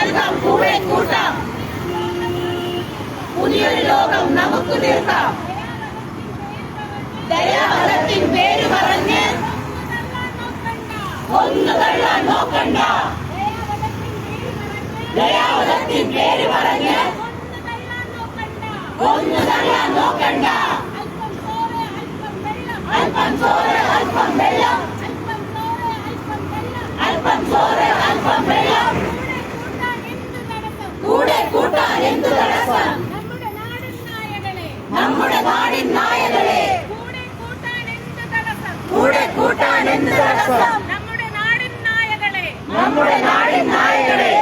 നൽകാം കൂടെ കൂട്ടാം. പുതിയൊരു ലോകം നമുക്ക് തീർക്കാം. ദയാവധത്തിൻ പേര് പറഞ്ഞ് ഒന്ന് തള്ളാൻ നോക്കണ്ട. ദയാവധത്തിൻ പേര് പറഞ്ഞ് ഒന്ന് തള്ളാൻ നോക്കണ്ട. അല്പം ചോറ് അല്പം വെള്ളം അല്പം ചോറ് അല്പം വെള്ളം കൂടെ കൂട്ടാൻ എന്തു തടസ്സം നമ്മുടെ നാടിൻ നായകളെ കൂടെ കൂട്ടാൻ എന്ത് തടസ്സം നമ്മുടെ നാടിൻ നായകളെ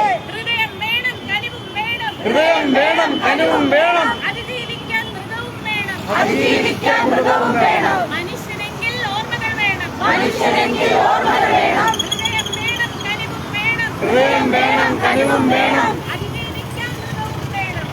ഹൃദയം വേണം കനിവും വേണം അതിജീവിക്കാൻ മൃഗവും വേണം മനുഷ്യനെങ്കിൽ ഓർമ്മകൾ വേണം മനുഷ്യനെങ്കിൽ ഓർമ്മകൾ വേണം ഹൃദയം വേണം കനിവും വേണം ഹൃദയം വേണം കനിവും വേണം അതിജീവിക്കാൻ മൃഗവും വേണം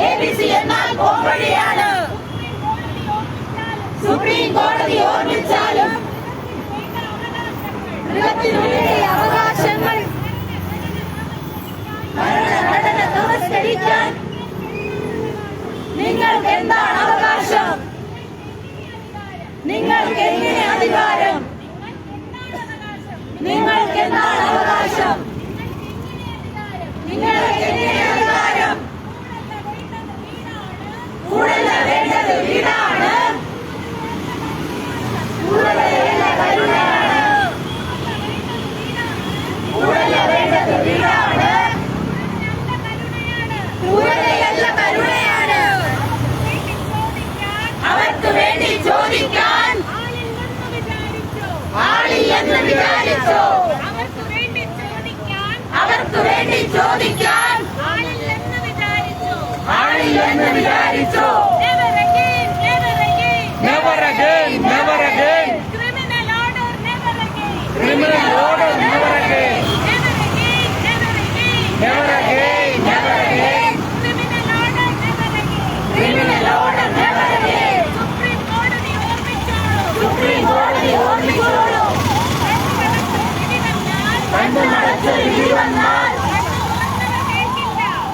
എന്നാൽ പോംവഴിയാണ് സുപ്രീം കോടതി ഓർമ്മിച്ചാലും അവകാശങ്ങൾ ഭരണഘടന നമസ്കരിക്കാൻ നിങ്ങൾക്ക് എന്താണ് അവകാശം? നിങ്ങൾക്ക് എങ്ങനെ അധികാരം നിങ്ങൾക്ക് എന്താണ് അവകാശം നിങ്ങൾക്ക് എങ്ങനെ അധികാരം കൂടല്ല വേണ്ടത് വീടാണ് കൂടല്ല വേണ്ട കരുണയാണ് കൂടല്ല വേണ്ടത് വീടാണ് ക്രൂരതയല്ല കരുണയാണ് അവർക്ക് വേണ്ടി ചോദിക്കാൻ ആളില്ലെന്ന് വിചാരിച്ചോ അവർക്ക് വേണ്ടി ചോദിക്കാൻ അവർക്ക് വേണ്ടി ചോദിക്കാൻ ആളില്ലെന്ന് വിചാരിച്ചു ആളില്ലെന്ന്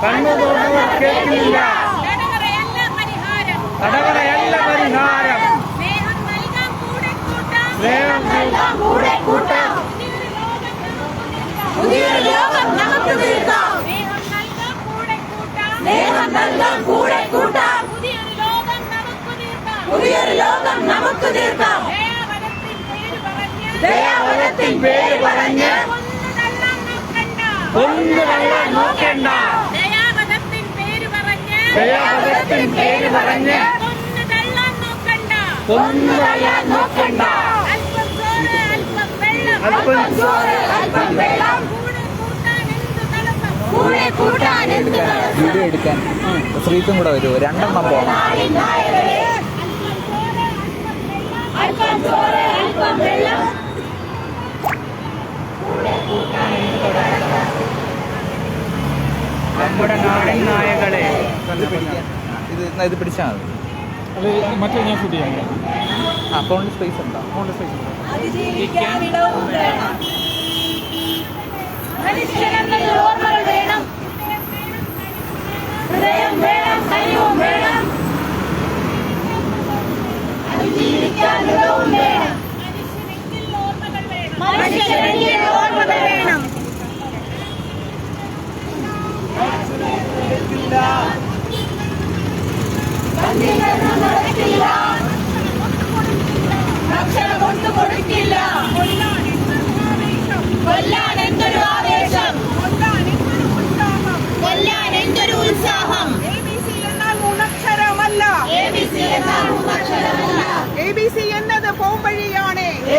കണ്ണു തുറന്നവർ കേൾക്കില്ല തടവറയല്ല പരിഹാരം. സ്നേഹം നൽകാം കൂടെ കൂട്ടാം. പുതിയൊരു ലോകം നമുക്ക് തീർക്കാം. ലോകം സ്നേഹം നൽകാം കൂടെ കൂട്ടാം. പുതിയൊരു നമുക്ക് തീർക്കാം. പേര് പറഞ്ഞ്. ഒന്ന് വെള്ളം നോക്കണ്ട ദയാവധത്തിൻ പേര് പറഞ്ഞ് ദയാവധത്തിൻ പേര് നോക്കണ്ട. വീഡിയോ എടുക്കാൻ ശ്രീത്തും കൂടെ വരുമോ രണ്ടെണ്ണം പോകണം അല്പം വെള്ളം ഇത് പിടിച്ചാൽ മതി. അത് മറ്റേ ഞാൻ ഫുഡ് ചെയ്യാം. ആ ഫോണിൽ സ്പേസ് ഉണ്ടോ? അക്കൗണ്ട് സ്പേസ് ഉണ്ടോ? അതിജീവിക്കാൻ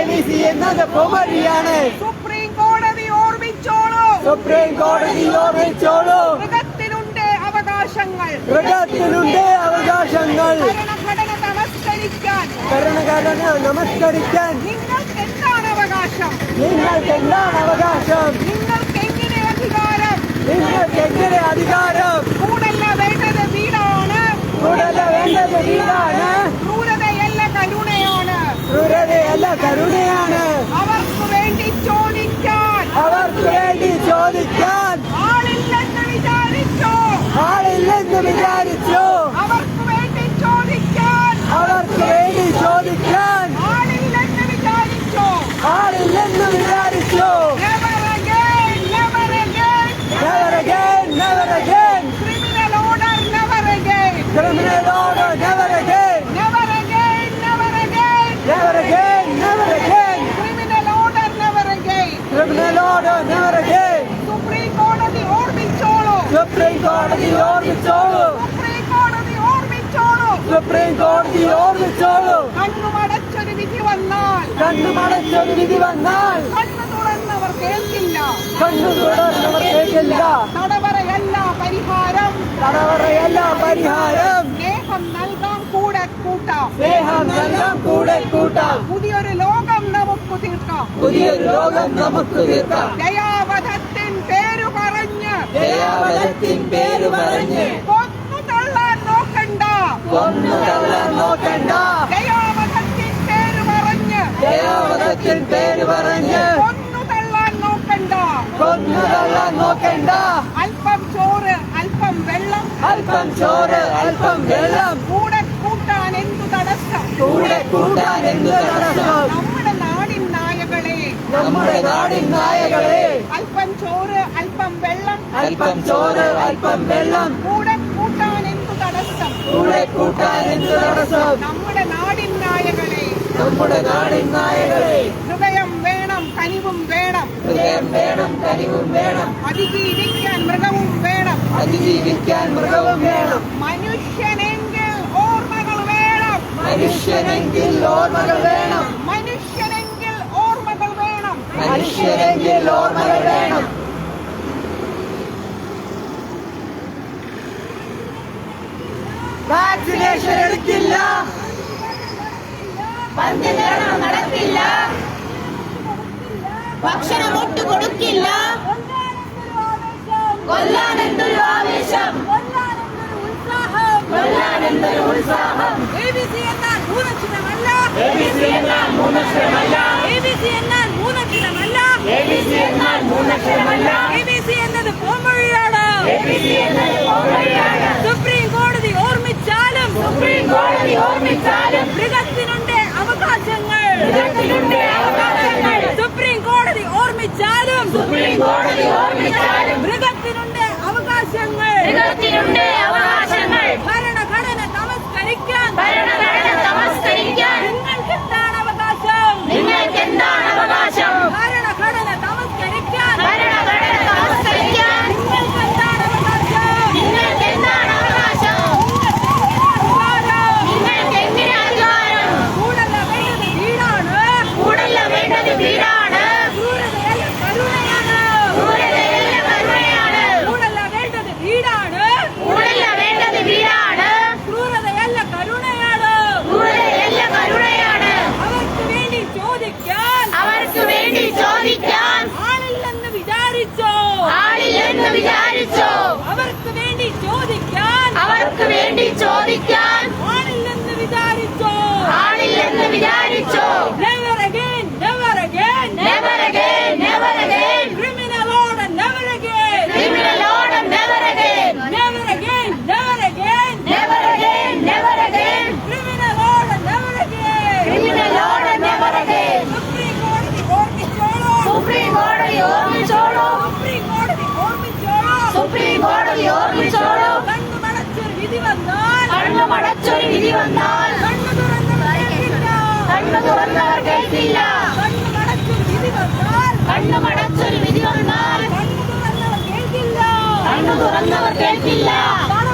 പോംവഴിയാണ് എ ബി സി എന്നത് പോവഴിയാണ് സുപ്രീം കോടതി ഓർമ്മിച്ചോളൂ. സുപ്രീം കോടതി ഓർമ്മിച്ചോളൂ. മൃഗത്തിനുണ്ട് അവകാശങ്ങൾ. മൃഗത്തിനുണ്ട് അവകാശങ്ങൾ. ഭരണഘടന നമസ്കരിക്കാൻ. ഭരണഘടന നമസ്കരിക്കാൻ. നിങ്ങൾക്ക് എന്താണ് അവകാശം? നിങ്ങൾക്ക് എന്താണ് അവകാശം? നിങ്ങൾക്ക് എങ്ങനെ അധികാരം നിങ്ങൾക്ക് എങ്ങനെ അധികാരം കൂടല്ല വേണ്ടത് വീടാണ് കൂടുതൽ വേണ്ടത് വീടാണ് ക്രൂരതയല്ല കരുണയാണ് ക്രൂരതയല്ല കരുണയാണ്. അവർക്ക് വേണ്ടി ചോദിക്കാൻ. അവർക്ക് വേണ്ടി ചോദിക്കാൻ. ആളില്ലെന്ന് വിചാരിച്ചോ. ആളില്ലെന്ന് വിചാരിച്ചു. അവർക്ക് വേണ്ടി ചോദിക്കാൻ. അവർക്ക് വേണ്ടി ചോദിക്കാൻ. ആളില്ലെന്ന് വിചാരിച്ചോ. ആളില്ലെന്ന് കോടതി ഓർമ്മിച്ചോളൂ. സുപ്രീം കോടതി ഓർമ്മിച്ചോളൂ. കണ്ണുമടച്ചൊരു വിധി വന്നാൽ. കണ്ണു മടച്ചൊരു വിധി വന്നാൽ. കണ്ണു തുറന്നവർ കേൾക്കില്ല. കണ്ണു തുടർന്നവർ കേൾക്കില്ല. തടവറയല്ല പരിഹാരം. തടവറയല്ല പരിഹാരം. സ്നേഹം നൽകാം കൂടെ കൂട്ടാം. സ്നേഹം നൽകാം കൂടെ കൂട്ടാം. പുതിയൊരു ലോകം നമുക്ക് തീർക്കാം. പുതിയൊരു ലോകം നമുക്ക് തീർക്കാം. പേരു പറഞ്ഞ് പേര് പറഞ്ഞ് കൊന്നു തള്ളാൻ നോക്കണ്ട. കൊന്നു തള്ളാൻ നോക്കണ്ട. ദയാവധത്തിൻ പേര് പറഞ്ഞ് ദയാവധത്തിൻ പേര് പറഞ്ഞ് കൊന്നു തള്ളാൻ നോക്കണ്ട. കൊന്നു തള്ളാൻ നോക്കണ്ട. അല്പം ചോറ് അല്പം വെള്ളം. അല്പം ചോറ് അല്പം വെള്ളം. കൂടെ കൂട്ടാൻ എന്തു തടസ്സം? കൂടെ കൂട്ടാൻ എന്തു തടസ്സം? നമ്മുടെ നാടിൻ നായകളെ. നമ്മുടെ നാടിൻ നായകളെ. അല്പം അല്പം വെള്ളം അല്പം ചോറ് അല്പം വെള്ളം. കൂടെ കൂട്ടാൻ എന്തു തടസ്സം? കൂടെ കൂട്ടാൻ എന്തു തടസ്സം? നമ്മുടെ നാടിൻ നായകളെ നമ്മുടെ നാടിൻ നായകളെ. ഹൃദയം വേണം കനിവും വേണം. ഹൃദയം വേണം കനിവും വേണം. അതിജീവിക്കാൻ മൃഗവും വേണം. അതിജീവിക്കാൻ മൃഗവും വേണം. മനുഷ്യനെങ്കിൽ ഓർമ്മകൾ വേണം. മനുഷ്യനെങ്കിൽ ഓർമ്മകൾ വേണം. മനുഷ്യനെങ്കിൽ ഓർമ്മകൾ വേണം. മനുഷ്യനെങ്കിൽ ഓർമ്മകൾ വേണം. വാക്സിനേഷൻ എടുക്കില്ല. പന്തികരണം നടക്കില്ല. ഭക്ഷണം ഒട്ടു കൊടുക്കില്ല കൊല്ലാനെന്തൊരു ആവേശം. കൊല്ലാനെന്തൊരു ഉത്സാഹം. എന്നത് എന്നാൽ മൂന്നക്ഷരമല്ല ABC എന്നാൽ മൂന്നക്ഷരമല്ല ABC എന്നാൽ മൂന്നക്ഷരമല്ല ABC എന്നാൽ മൂന്നക്ഷരമല്ല ABC എന്നത് പോംവഴിയാണ് ABC എന്നത് പോംവഴിയാണ്. സുപ്രീം കോടതി ഓർമ്മിച്ചാലും സുപ്രീം കോടതി ഓർമ്മിച്ചാലും മൃഗത്തിനുണ്ട് അവകാശങ്ങൾ മൃഗത്തിനുണ്ട് അവകാശങ്ങൾ. സുപ്രീം കോടതി ഓർമ്മിച്ചാലും സുപ്രീം കോടതി ഓർമ്മിച്ചാലും മൃഗത്തിനുണ്ട് അവകാശങ്ങൾ മൃഗത്തിനുണ്ട് അവകാശങ്ങൾ ഭരണഘടന നമസ്കരിക്കാൻ ഭരണഘടന നമസ്കരിക്കാൻ നിങ്ങൾക്ക് എന്താണ് അവകാശം നിങ്ങൾക്ക് എന്താണ് അവകാശം ഭരണഘടന നമസ്കരിക്കാൻ ഭരണഘടന നമസ്കരിക്കാൻ നിങ്ങൾക്ക് എന്താണ് അവകാശം നിങ്ങൾക്ക് എന്താണ് അവകാശം അധികാരം. നിങ്ങൾക്ക് എങ്ങനെ അധികാരം കൂടല്ല വേണ്ടത് വീടാണ് കൂടല്ല വേണ്ടത് വീടാണ് ക്രൂരതയല്ല കരുണയാണ് ക്രൂരതയല്ല കരുണയാണ് കൂടല്ല വേണ്ടത് വീടാണ് കൂടല്ല വേണ്ടത് വീടാണ് ക്രൂരതയല്ല കരുണയാണ് ക്രൂരതയല്ല കരുണയാണ് അവർക്ക് വേണ്ടി ചോദിക്കാൻ അവർക്ക് വേണ്ടി ചോദിക്കാൻ ആളില്ലെന്ന് വിചാരിച്ചോ ആളില്ലെന്ന് വിചാരിച്ചോ അവർക്ക് വേണ്ടി ചോദിക്കാൻ അവർക്ക് വേണ്ടി ചോദിക്കാൻ ആളില്ലെന്ന് വിചാരിച്ചോ ആളില്ലെന്ന് വിചാരിച്ചോ Never again, never again, Never again, never again. Criminal order, never again. Criminal order, never again. Never again, never again. Never again, never again. Criminal order, never again. Criminal order, never again. Supreme കോടതി ഓർമ്മിച്ചോളൂ. Supreme കോടതി ഓർമ്മിച്ചോളൂ supreme കോടതി ഓർമ്മിച്ചോളൂ. Supreme കോടതി ഓർമ്മിച്ചോളൂ കണ്ണു മടച്ചൊരു വിധി വന്നാൽ കണ്ണു മടച്ചൊരു വിധി വന്നാൽ കണ്ണു തുറന്നവർ കേൾക്കില്ല. കണ്ണു തുറന്നവർ കേൾക്കില്ല കണ്ണു മടച്ചൊരു വിധി വന്നാൽ കണ്ണു മടച്ചൊരു വിധി വന്നാൽ കണ്ണു തുറന്നവർ കേൾക്കില്ല. കണ്ണു